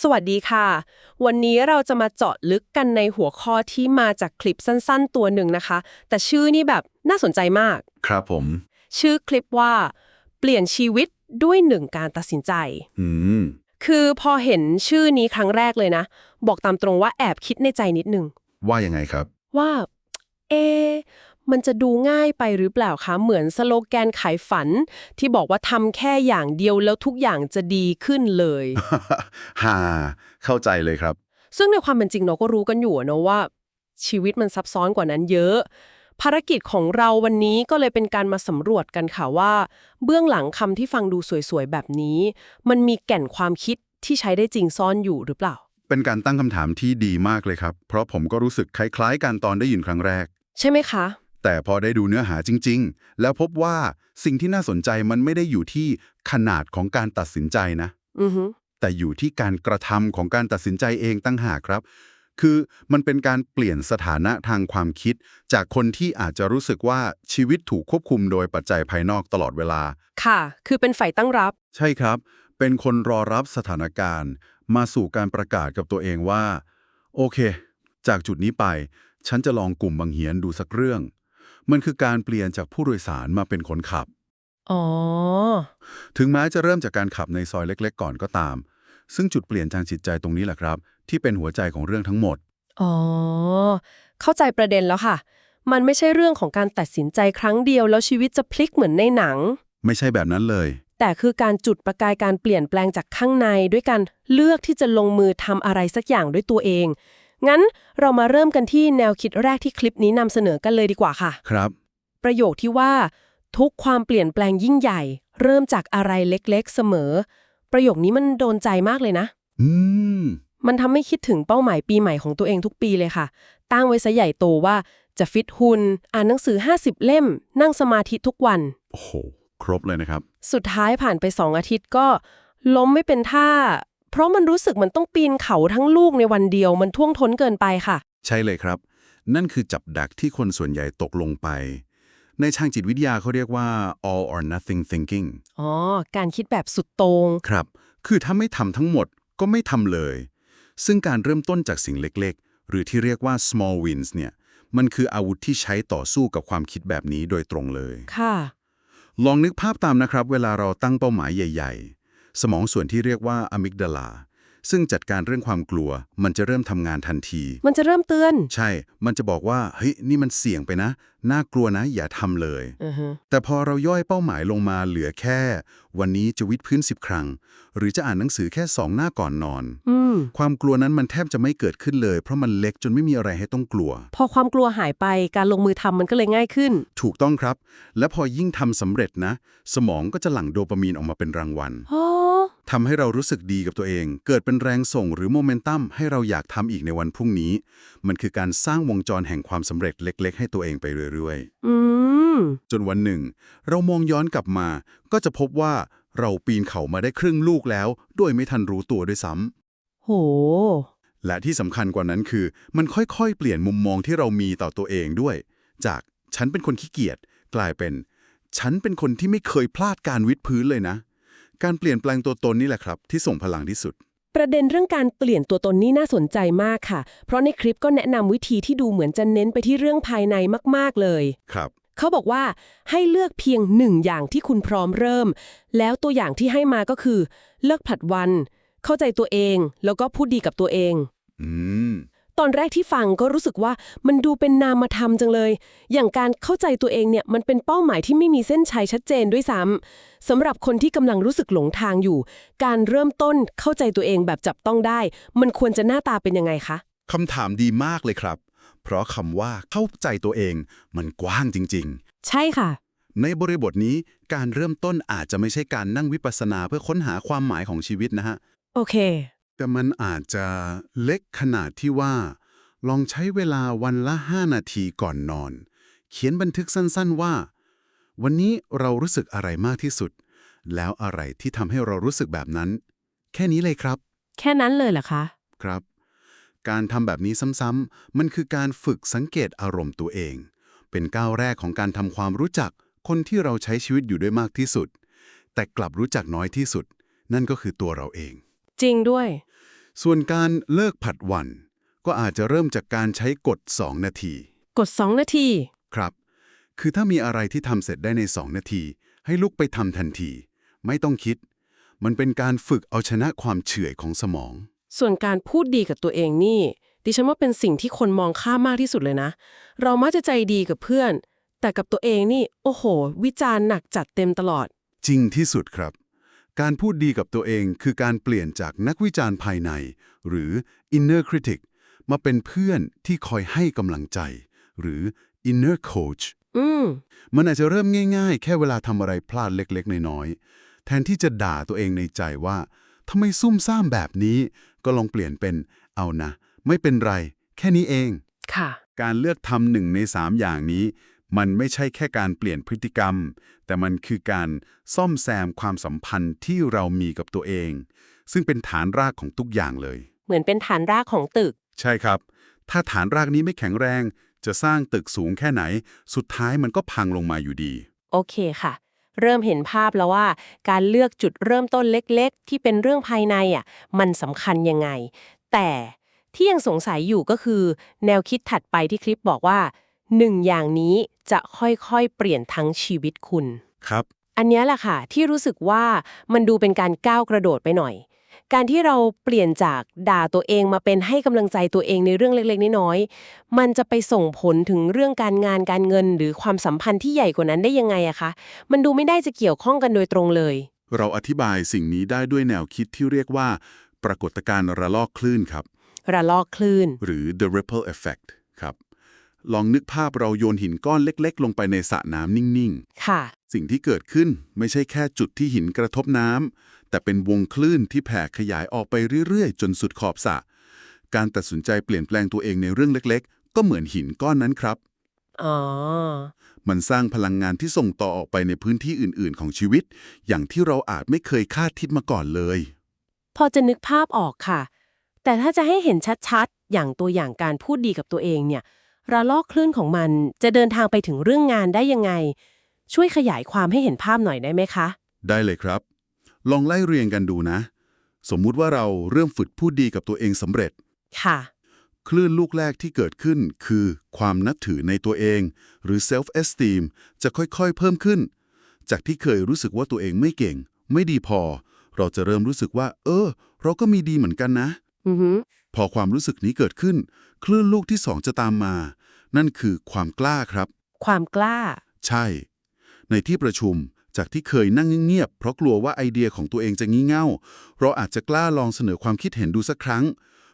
สวัสดีค่ะ วันนี้เราจะมาเจาะลึกกันในหัวข้อที่มาจากคลิปสั้นๆ ตัวหนึ่งนะคะ แต่ชื่อนี่แบบน่าสนใจมาก ครับผม ชื่อคลิปว่า เปลี่ยนชีวิตด้วยหนึ่งการตัดสินใจ อืม คือพอเห็นชื่อนี้ครั้งแรกเลยนะ บอกตามตรงว่าแอบคิดในใจนิดนึง ว่ายังไงครับ ว่า เอะ มันจะดูง่ายไปหรือเปล่าคะ เหมือนสโลแกนขายฝัน ที่บอกว่าทำแค่อย่างเดียวแล้วทุกอย่างจะดีขึ้นเลยฮ่าเข้าใจเลยครับ ซึ่งในความเป็นจริงเราก็รู้กันอยู่อะเนอะว่า ชีวิตมันซับซ้อนกว่านั้นเยอะ ภารกิจของเราวันนี้ก็เลยเป็นการมาสำรวจกันค่ะว่า เบื้องหลังคำที่ฟังดูสวยๆแบบนี้ มันมีแก่นความคิดที่ใช้ได้จริงซ่อนอยู่หรือเปล่า เป็นการตั้งคำถามที่ดีมากเลยครับ เพราะผมก็รู้สึกคล้ายๆกันตอนได้ยินครั้งแรก ใช่ไหมคะ แต่พอได้ดูเนื้อหาจริง ๆ แล้วพบว่าสิ่งที่น่าสนใจมันไม่ได้อยู่ที่ขนาดของการตัดสินใจนะ อือฮึแต่อยู่ที่การกระทำของการตัดสินใจเองตั้งหากครับ คือมันเป็นการเปลี่ยนสถานะทางความคิด จากคนที่อาจจะรู้สึกว่าชีวิตถูกควบคุมโดยปัจจัยภายนอกตลอดเวลา ค่ะ คือเป็นฝ่ายตั้งรับ ใช่ครับ เป็นคนรอรับสถานการณ์ มาสู่การประกาศกับตัวเองว่า โอเค จากจุดนี้ไป ฉันจะลองกลุ่มบังเหียนดูสักเรื่อง มันคือการเปลี่ยนจากผู้โดยสารมาเป็นคนขับ อ๋อ ถึงแม้จะเริ่มจากการขับในซอยเล็ก ๆ ก่อนก็ตาม ซึ่งจุดเปลี่ยนทางจิตใจตรงนี้แหละครับ ที่เป็นหัวใจของเรื่องทั้งหมด อ๋อ เข้าใจประเด็นแล้วค่ะ มันไม่ใช่เรื่องของการตัดสินใจครั้งเดียวแล้วชีวิตจะพลิกเหมือนในหนัง ไม่ใช่แบบนั้นเลย แต่คือการจุดประกายการเปลี่ยนแปลงจากข้างในด้วยการเลือกที่จะลงมือทำอะไรสักอย่างด้วยตัวเอง งั้นเรามาเริ่มกันที่แนวคิดแรกที่คลิปนี้นำเสนอกันเลยดีกว่าค่ะ ครับ ประโยคที่ว่า ทุกความเปลี่ยนแปลงยิ่งใหญ่ เริ่มจากอะไรเล็กๆ เสมอ ประโยคนี้มันโดนใจมากเลยนะ อืม มันทำให้คิดถึงเป้าหมายปีใหม่ของตัวเองทุกปีเลยค่ะ ตั้งไว้ซะใหญ่โตว่าจะฟิตหุ่นอ่านหนังสือ 50 เล่ม นั่งสมาธิทุกวัน โอ้โห ครบเลยนะครับ สุดท้ายผ่านไปสองอาทิตย์ก็ ล้มไม่เป็นท่า เพราะมันรู้สึกมันต้องปีนเขาทั้งลูกในวันเดียวมันท่วงท้นเกินไปค่ะ ใช่เลยครับ นั่นคือจับดักที่คนส่วนใหญ่ตกลงไป ในทางจิตวิทยาเขาเรียกว่า all or nothing thinking อ๋อ การคิดแบบสุดโตรงครับ คือถ้าไม่ทำทั้งหมดก็ไม่ทำเลย ซึ่งการเริ่มต้นจากสิ่งเล็กๆ หรือที่เรียกว่า small wins เนี่ยมันคืออาวุธที่ใช้ต่อสู้กับความคิดแบบนี้โดยตรงเลย ค่ะ ลองนึกภาพตามนะครับ เวลาเราตั้งเป้าหมายใหญ่ ๆ สมองส่วนที่เรียกว่าอะมิกดาลาซึ่งจัดการเรื่องความกลัว มันจะเริ่มทำงานทันที มันจะเริ่มเตือน ใช่ มันจะบอกว่า เฮ้ย นี่มันเสี่ยงไปนะ น่ากลัวนะอย่าทำเลยอือฮึแต่พอเราย่อยเป้าหมายลงมาเหลือแค่ วันนี้จะวิดพื้นสิบครั้ง หรือจะอ่านหนังสือแค่สองหน้าก่อนนอนอืมความกลัวนั้นมันแทบจะไม่เกิดขึ้นเลย เพราะมันเล็กจนไม่มีอะไรให้ต้องกลัว พอความกลัวหายไปการลงมือทำมันก็เลยง่ายขึ้น ถูกต้องครับ และพอยิ่งทำสำเร็จนะ สมองก็จะหลั่งโดปามีนออกมาเป็นรางวัลอ๋อทำให้เรารู้สึกดีกับตัวเอง เกิดเป็นแรงส่งหรือโมเมนตัมให้เราอยากทำอีกในวันพรุ่งนี้ มันคือการสร้างวงจรแห่งความสำเร็จเล็ก ๆ ให้ตัวเองไปเรื่อยอืมๆจนวันหนึ่ง เรามองย้อนกลับมา ก็จะพบว่าเราปีนเขามาได้ครึ่งลูกแล้วโดยไม่ทันรู้ตัวด้วยซ้ำโห และที่สำคัญกว่านั้นคือ มันค่อยๆ เปลี่ยนมุมมองที่เรามีต่อตัวเองด้วย จากฉันเป็นคนขี้เกียจกลายเป็น ฉันเป็นคนที่ไม่เคยพลาดการวิดพื้นเลยนะ การเปลี่ยนแปลงตัวตนนี่แหละครับ ที่ส่งพลังที่สุด ประเด็นเรื่องการเปลี่ยนตัวตนนี่น่าสนใจมากค่ะ เพราะในคลิปก็แนะนำวิธีที่ดูเหมือนจะเน้นไปที่เรื่องภายในมาก ๆ เลย ครับ เขาบอกว่าให้เลือกเพียงหนึ่งอย่างที่คุณพร้อมเริ่ม แล้วตัวอย่างที่ให้มาก็คือ เลิกผลัดวัน เข้าใจตัวเอง แล้วก็พูดดีกับตัวเอง อืม ตอนแรกที่ฟังก็รู้สึกว่ามันดูเป็นนามธรรมจังเลย อย่างการเข้าใจตัวเองเนี่ยมันเป็นเป้าหมายที่ไม่มีเส้นชัยชัดเจนด้วยซ้ำสำหรับคนที่กำลังรู้สึกหลงทางอยู่ การเริ่มต้นเข้าใจตัวเองแบบจับต้องได้ มันควรจะหน้าตาเป็นยังไงคะคำถามดีมากเลยครับ เพราะคำว่าเข้าใจตัวเอง มันกว้างจริงใช่ค่ะๆในบริบทนี้การเริ่มต้นอาจจะไม่ใช่การนั่งวิปัสสนาเพื่อค้นหาความหมายของชีวิตนะฮะโอเค แต่มันอาจจะเล็กขนาดที่ว่า ลองใช้เวลาวันละ 5 นาทีก่อนนอน เขียนบันทึกสั้นๆว่า วันนี้เรารู้สึกอะไรมากที่สุด แล้วอะไรที่ทำให้เรารู้สึกแบบนั้น แค่นี้เลยครับ แค่นั้นเลยเหรอคะ ครับ การทำแบบนี้ซ้ำๆมันคือการฝึกสังเกตอารมณ์ตัวเอง เป็นก้าวแรกของการทำความรู้จักคนที่เราใช้ชีวิตอยู่ด้วยมากที่สุด แต่กลับรู้จักน้อยที่สุด นั่นก็คือตัวเราเอง จริงด้วย ส่วนการเลิกผัดวัน ก็อาจจะเริ่มจากการใช้กฎ 2 นาที กด 2 นาที ครับ คือถ้ามีอะไรที่ทำเสร็จได้ใน 2 นาที ให้ลุกไปทำทันที ไม่ต้องคิด มันเป็นการฝึกเอาชนะความเฉื่อยของสมอง ส่วนการพูดดีกับตัวเองนี่ ดิฉันว่าเป็นสิ่งที่คนมองข้ามมากที่สุดเลยนะ เรามักจะใจดีกับเพื่อน แต่กับตัวเองนี่ โอ้โห วิจารณ์หนักจัดเต็มตลอด จริงที่สุดครับ การพูดดีกับตัวเองคือการเปลี่ยนจากนักวิจารณ์ภายใน หรือ inner critic มาเป็นเพื่อนที่คอยให้กำลังใจ หรือ inner coach อืมมันอาจจะเริ่มง่ายๆ แค่เวลาทำอะไรพลาดเล็กๆ น้อยๆ แทนที่จะด่าตัวเองในใจว่าทำไมซุ่มซ่ามแบบนี้ ก็ลองเปลี่ยนเป็นเอานะ ไม่เป็นไร แค่นี้เอง ค่ะ การเลือกทำหนึ่งในสามอย่างนี้ มันไม่ใช่แค่การเปลี่ยนพฤติกรรม แต่มันคือการซ่อมแซมความสัมพันธ์ที่เรามีกับตัวเอง ซึ่งเป็นฐานรากของทุกอย่างเลย เหมือนเป็นฐานรากของตึก ใช่ครับ ถ้าฐานรากนี้ไม่แข็งแรง จะสร้างตึกสูงแค่ไหน สุดท้ายมันก็พังลงมาอยู่ดี โอเคค่ะ เริ่มเห็นภาพแล้วว่า การเลือกจุดเริ่มต้นเล็กๆ ที่เป็นเรื่องภายในอะมันสำคัญยังไง แต่ที่ยังสงสัยอยู่ก็คือ แนวคิดถัดไปที่คลิปบอกว่า หนึ่งอย่างนี้จะค่อยๆ เปลี่ยนทั้งชีวิตคุณ ครับ อันเนี้ยแหละค่ะ ที่รู้สึกว่ามันดูเป็นการก้าวกระโดดไปหน่อย การที่เราเปลี่ยนจากด่าตัวเองมาเป็นให้กำลังใจตัวเองในเรื่องเล็กๆ น้อยๆ มันจะไปส่งผลถึงเรื่องการงานการเงิน หรือความสัมพันธ์ที่ใหญ่กว่านั้นได้ยังไงอะคะ มันดูไม่ได้จะเกี่ยวข้องกันโดยตรงเลย เราอธิบายสิ่งนี้ได้ด้วยแนวคิดที่เรียกว่า ปรากฏการณ์ระลอกคลื่นครับ ระลอกคลื่น หรือ the ripple effect ครับ ลองนึกภาพเราโยนหินก้อนเล็ก ๆ ลงไปในสระน้ำนิ่งค่ะๆสิ่งที่เกิดขึ้นไม่ใช่แค่จุดที่หินกระทบน้ำแต่เป็นวงคลื่นที่แผ่ขยายออกไปเรื่อย ๆ จนสุดขอบสระการตัดสินใจเปลี่ยนแปลงตัวเองในเรื่องเล็ก ๆ ก็เหมือนหินก้อนนั้นครับ อ๋อ มันสร้างพลังงานที่ส่งต่อออกไปในพื้นที่อื่น ๆ ของชีวิต อย่างที่เราอาจไม่เคยคาดคิดมาก่อนเลย พอจะนึกภาพออกค่ะ แต่ถ้าจะให้เห็นชัด ๆ อย่างตัวอย่างการพูดดีกับตัวเองเนี่ย ระลอกคลื่นของมันจะเดินทางไปถึงเรื่องงานได้ยังไง ช่วยขยายความให้เห็นภาพหน่อยได้ไหมคะ ได้เลยครับ ลองไล่เรียงกันดูนะ สมมุติว่าเราเริ่มฝึกพูดดีกับตัวเองสำเร็จ ค่ะ คลื่นลูกแรกที่เกิดขึ้นคือ ความนับถือในตัวเอง หรือ self esteem จะค่อยๆ เพิ่มขึ้น จากที่เคยรู้สึกว่าตัวเองไม่เก่ง ไม่ดีพอ เราจะเริ่มรู้สึกว่า เออ เราก็มีดีเหมือนกันนะอือหือพอความรู้สึกนี้เกิดขึ้น คลื่นลูกที่สองจะตามมา นั่นคือความกล้าครับ ความกล้า ใช่ ในที่ประชุมจากที่เคยนั่งเงียบๆเพราะกลัวว่าไอเดียของตัวเองจะงี่เง่า เราอาจจะกล้าลองเสนอความคิดเห็นดูสักครั้ง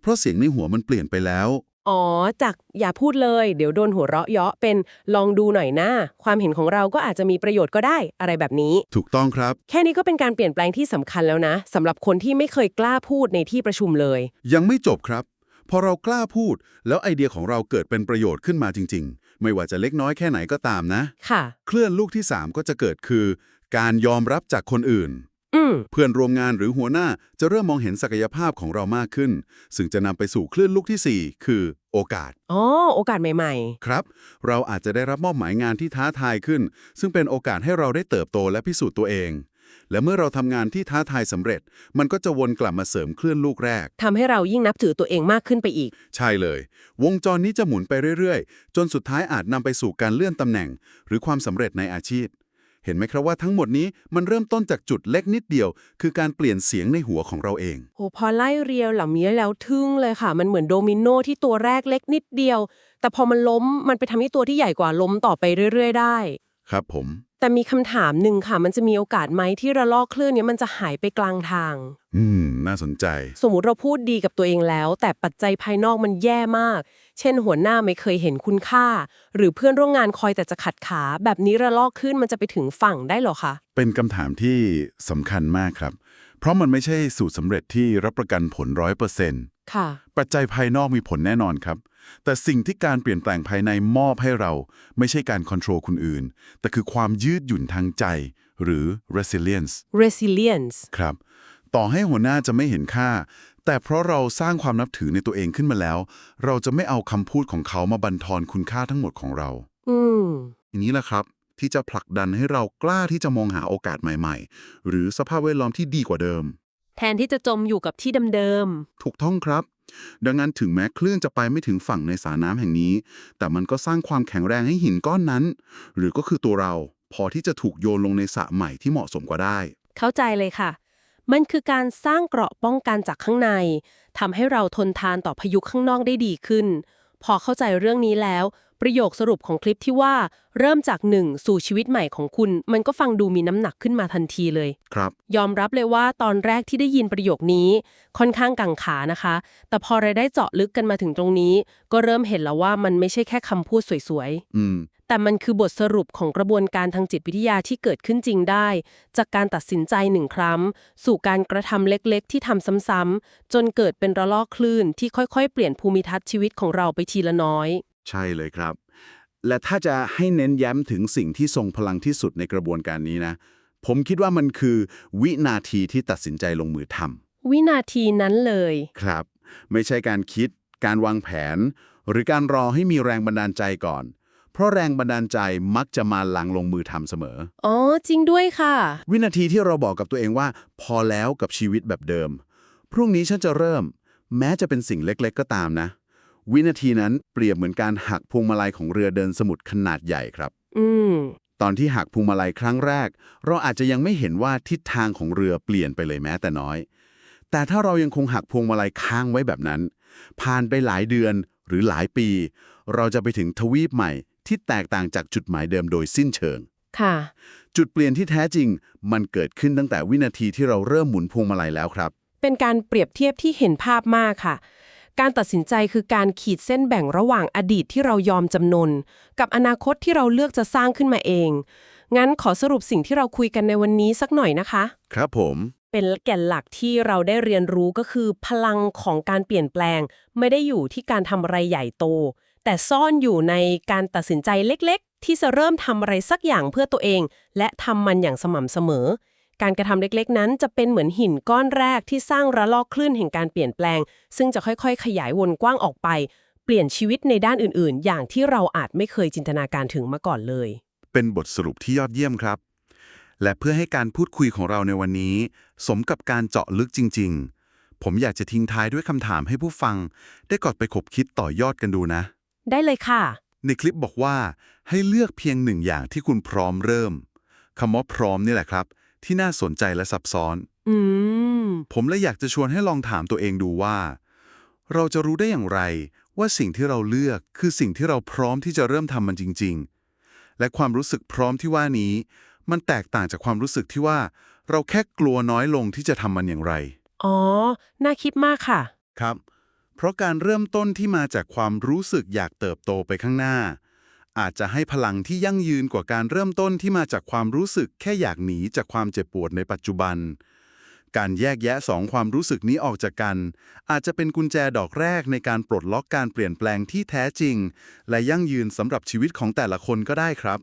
เพราะเสียงในหัวมันเปลี่ยนไปแล้ว อ๋อ จากอย่าพูดเลย เดี๋ยวโดนหัวเราะเยาะเป็นลองดูหน่อยนะความเห็นของเราก็อาจจะมีประโยชน์ก็ได้อะไรแบบนี้ ถูกต้องครับ แค่นี้ก็เป็นการเปลี่ยนแปลงที่สำคัญแล้วนะสำหรับคนที่ไม่เคยกล้าพูดในที่ประชุมเลย ยังไม่จบครับพ อเรากล้าพูด แล้วไอเดียของเราเกิดเป็นประโยชน์ขึ้นมาจริง ๆ ไม่ว่าจะเล็กน้อยแค่ไหนก็ตามนะ ค่ะ เคลื่อนลูกที่ 3 ก็จะเกิดคือ การยอมรับจากคนอื่น อืม เพื่อนร่วมงานหรือหัวหน้าจะเริ่มมองเห็นศักยภาพของเรามากขึ้น ซึ่งจะนำไปสู่คลื่นลูกทีสี่4 คือโอกาส อ๋อ โอกาสใหม่ ครับ เราอาจจะได้รับมอบหมายงานที่ท้าทายขึ้น ซึ่งเป็นโอกาสให้เราได้เติบโตและพิสูจน์ตัวเอง และเมื่อเราทำงานที่ท้าทายสำเร็จ มันก็จะวนกลับมาเสริมคลื่นลูกแรกๆทำให้เรายิ่งนับถือตัวเองมากขึ้นไปอีก ใช่เลย วงจรนี้จะหมุนไปเรื่อยๆ จนสุดท้ายอาจนำไปสู่การเลื่อนตำแหน่ง หรือความสำเร็จในอาชีพ เห็นไหมครับว่าทั้งหมดนี้มันเริ่มต้นจากจุดเล็กนิดเดียว คือการเปลี่ยนเสียงในหัวของเราเอง โหพอไล่เรียวเหล่านี้แล้วทึ่งเลยค่ะ มันเหมือนโดมิโนที่ตัวแรกเล็กนิดเดียว แต่พอมันล้มมันไปทำให้ตัวที่ใหญ่กว่าล้มต่อไปเรื่อย ๆ ได้ ครับผม แต่มีคำถามหนึ่งค่ะ มันจะมีโอกาสไหมที่ระลอกคลื่นเนี้มันจะหายไปกลางทาง อืม น่าสนใจ สมมุติเราพูดดีกับตัวเองแล้ว แต่ปัจจัยภายนอกมันแย่มาก เช่น หัวหน้าไม่เคยเห็นคุณค่า หรือเพื่อนร่วมงานคอยแต่จะขัดขา แบบนี้ระลอกคลื่นมันจะไปถึงฝั่งได้เหรอคะ เป็นคำถามที่สำคัญมากครับ เพราะมันไม่ใช่สูตรสำเร็จที่รับประกันผลร้อยเปอร์เซ็นต์ค่ะ ปัจจัยภายนอกมีผลแน่นอนครับ แต่สิ่งที่การเปลี่ยนแปลงภายในมอบให้เรา ไม่ใช่การคอนโทรลคนอื่น แต่คือความยืดหยุ่นทางใจ หรือ resilience resilience ครับ ต่อให้หัวหน้าจะไม่เห็นค่า แต่เพราะเราสร้างความนับถือในตัวเองขึ้นมาแล้ว เราจะไม่เอาคำพูดของเขามาบั่นทอนคุณค่าทั้งหมดของเรา อืมอย่างนี้แหละครับ ที่จะผลักดันให้เรากล้าที่จะมองหาโอกาสใหม่ๆ หรือสภาพแวดล้อมที่ดีกว่าเดิม แทนที่จะจมอยู่กับที่เดิมถูกต้องครับ ดังนั้นถึงแม้คลื่นจะไปไม่ถึงฝั่งในสระน้ำแห่งนี้ แต่มันก็สร้างความแข็งแรงให้หินก้อนนั้น หรือก็คือตัวเรา พอที่จะถูกโยนลงในสระใหม่ที่เหมาะสมกว่าได้ๆเข้าใจเลยค่ะ มันคือการสร้างเกราะป้องกันจากข้างในทำให้เราทนทานต่อพายุข้างนอกได้ดีขึ้น พอเข้าใจเรื่องนี้แล้ว ประโยคสรุปของคลิปที่ว่า เริ่มจากหนึ่งสู่ชีวิตใหม่ของคุณ มันก็ฟังดูมีน้ำหนักขึ้นมาทันทีเลย ครับ ยอมรับเลยว่าตอนแรกที่ได้ยินประโยคนี้ ค่อนข้างกังขานะคะ แต่พอเราได้เจาะลึกกันมาถึงตรงนี้ ก็เริ่มเห็นแล้วว่ามันไม่ใช่แค่คำพูดสวยอืมๆแต่มันคือบทสรุปของกระบวนการทางจิตวิทยาที่เกิดขึ้นจริงได้ จากการตัดสินใจหนึ่งครั้ง สู่การกระทำเล็กๆ ที่ทำซ้ำๆจนเกิดเป็นระลอกคลื่นที่ค่อยๆ เปลี่ยนภูมิทัศน์ชีวิตของเราไปทีละน้อย ใช่เลยครับ และถ้าจะให้เน้นย้ำถึงสิ่งที่ทรงพลังที่สุดในกระบวนการนี้นะ ผมคิดว่ามันคือ วินาทีที่ตัดสินใจลงมือทำวินาทีนั้นเลย ครับ ไม่ใช่การคิด การวางแผน หรือการรอให้มีแรงบันดาลใจก่อน เพราะแรงบันดาลใจมักจะมาหลังลงมือทำเสมอ อ๋อ จริงด้วยค่ะ วินาทีที่เราบอกกับตัวเองว่า พอแล้วกับชีวิตแบบเดิม พรุ่งนี้ฉันจะเริ่ม แม้จะเป็นสิ่งเล็ก ๆ ก็ตามนะ วินาทีนั้นเปรียบเหมือนการหักพวงมาลัยของเรือเดินสมุทรขนาดใหญ่ครับ อืม ตอนที่หักพวงมาลัยครั้งแรก เราอาจจะยังไม่เห็นว่าทิศทางของเรือเปลี่ยนไปเลยแม้แต่น้อย แต่ถ้าเรายังคงหักพวงมาลัยค้างไว้แบบนั้น ผ่านไปหลายเดือนหรือหลายปี เราจะไปถึงทวีปใหม่ที่แตกต่างจากจุดหมายเดิมโดยสิ้นเชิง ค่ะ จุดเปลี่ยนที่แท้จริง มันเกิดขึ้นตั้งแต่วินาทีที่เราเริ่มหมุนพวงมาลัยแล้วครับ เป็นการเปรียบเทียบที่เห็นภาพมากค่ะ การตัดสินใจคือการขีดเส้นแบ่งระหว่างอดีตที่เรายอมจำนน กับอนาคตที่เราเลือกจะสร้างขึ้นมาเอง งั้นขอสรุปสิ่งที่เราคุยกันในวันนี้สักหน่อยนะคะ ครับผม เป็นแก่นหลักที่เราได้เรียนรู้ก็คือ พลังของการเปลี่ยนแปลง ไม่ได้อยู่ที่การทำอะไรใหญ่โต แต่ซ่อนอยู่ในการตัดสินใจเล็ก ๆ ที่จะเริ่มทำอะไรสักอย่างเพื่อตัวเอง และทำมันอย่างสม่ำเสมอ การกระทำเล็กๆ นั้นจะเป็นเหมือนหินก้อนแรกที่สร้างระลอกคลื่นแห่งการเปลี่ยนแปลง ซึ่งจะค่อยๆ ขยายวงกว้างออกไป เปลี่ยนชีวิตในด้านอื่นๆ อย่างที่เราอาจไม่เคยจินตนาการถึงมาก่อนเลย เป็นบทสรุปที่ยอดเยี่ยมครับ และเพื่อให้การพูดคุยของเราในวันนี้ สมกับการเจาะลึกจริง ๆ ผมอยากจะทิ้งท้ายด้วยคำถามให้ผู้ฟัง ได้กอดไปขบคิดต่อยอดกันดูนะ ได้เลยค่ะ ในคลิปบอกว่าให้เลือกเพียงหนึ่งอย่างที่คุณพร้อมเริ่มคำว่าพร้อมนี่แหละครับ ที่น่าสนใจและซับซ้อน อืม ผมเลยอยากจะชวนให้ลองถามตัวเองดูว่า เราจะรู้ได้อย่างไร ว่าสิ่งที่เราเลือกคือสิ่งที่เราพร้อมที่จะเริ่มทำมันจริง ๆ และความรู้สึกพร้อมที่ว่านี้ มันแตกต่างจากความรู้สึกที่ว่า เราแค่กลัวน้อยลงที่จะทำมันอย่างไร อ๋อ น่าคิดมากค่ะ ครับ เพราะการเริ่มต้นที่มาจากความรู้สึกอยากเติบโตไปข้างหน้า อาจจะให้พลังที่ยั่งยืนกว่าการเริ่มต้นที่มาจากความรู้สึกแค่อยากหนีจากความเจ็บปวดในปัจจุบัน การแยกแยะสองความรู้สึกนี้ออกจากกัน อาจจะเป็นกุญแจดอกแรกในการปลดล็อกการเปลี่ยนแปลงที่แท้จริง และยั่งยืนสำหรับชีวิตของแต่ละคนก็ได้ครับ